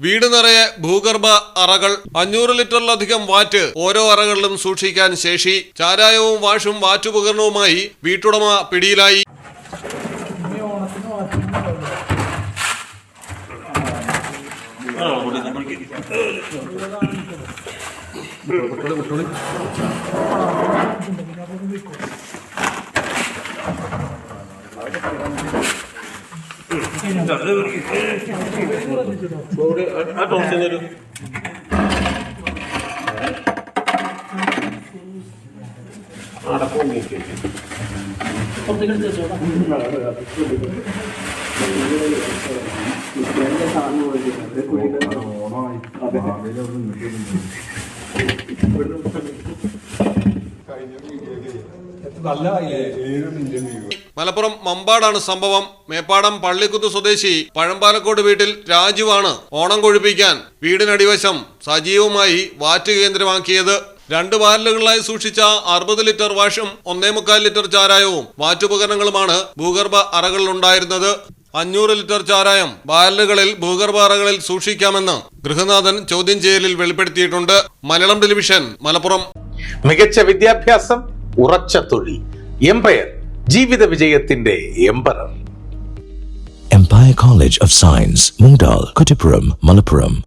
വീട് നിറയെ ഭൂഗർഭ അറകൾ. അഞ്ഞൂറ് ലിറ്ററിലധികം വാറ്റ് ഓരോ അറകളിലും സൂക്ഷിക്കാൻ ശേഷി. ചാരായവും വാഷും വാറ്റുപകരണവുമായി വീട്ടുടമ പിടിയിലായി. ആ ടോർച്ച് തരൂ അടക്കം നീക്കി നല്ല ഏഴ് മിനിറ്റ് മലപ്പുറം മമ്പാടാണ് സംഭവം. മേപ്പാടം പള്ളിക്കുത്ത് സ്വദേശി പഴമ്പാലക്കോട് വീട്ടിൽ രാജുവാണ് ഓണം കൊഴുപ്പിക്കാൻ. വീടിനടിവശം സജീവമായി വാറ്റ് കേന്ദ്രമാക്കിയത്. രണ്ട് ബാരലുകളിലായി സൂക്ഷിച്ച അറുപത് ലിറ്റർ വാഷും ഒന്നേ മുക്കാൽ ലിറ്റർ ചാരായവും വാറ്റുപകരണങ്ങളുമാണ് ഭൂഗർഭ അറകളിലുണ്ടായിരുന്നത്. അഞ്ഞൂറ് ലിറ്റർ ചാരായം ബാരലുകളിൽ ഭൂഗർഭ അറകളിൽ സൂക്ഷിക്കാമെന്ന് ഗൃഹനാഥൻ ചോദ്യം ചെയ്യലിൽ വെളിപ്പെടുത്തിയിട്ടുണ്ട്. മലയാളം ടെലിവിഷൻ മലപ്പുറം. മികച്ച വിദ്യാഭ്യാസം ഉറച്ച തൊഴിൽ എംപയർ. ജീവിത വിജയത്തിന്റെ emperor. Empire college of science Moodal Kuttippuram Malappuram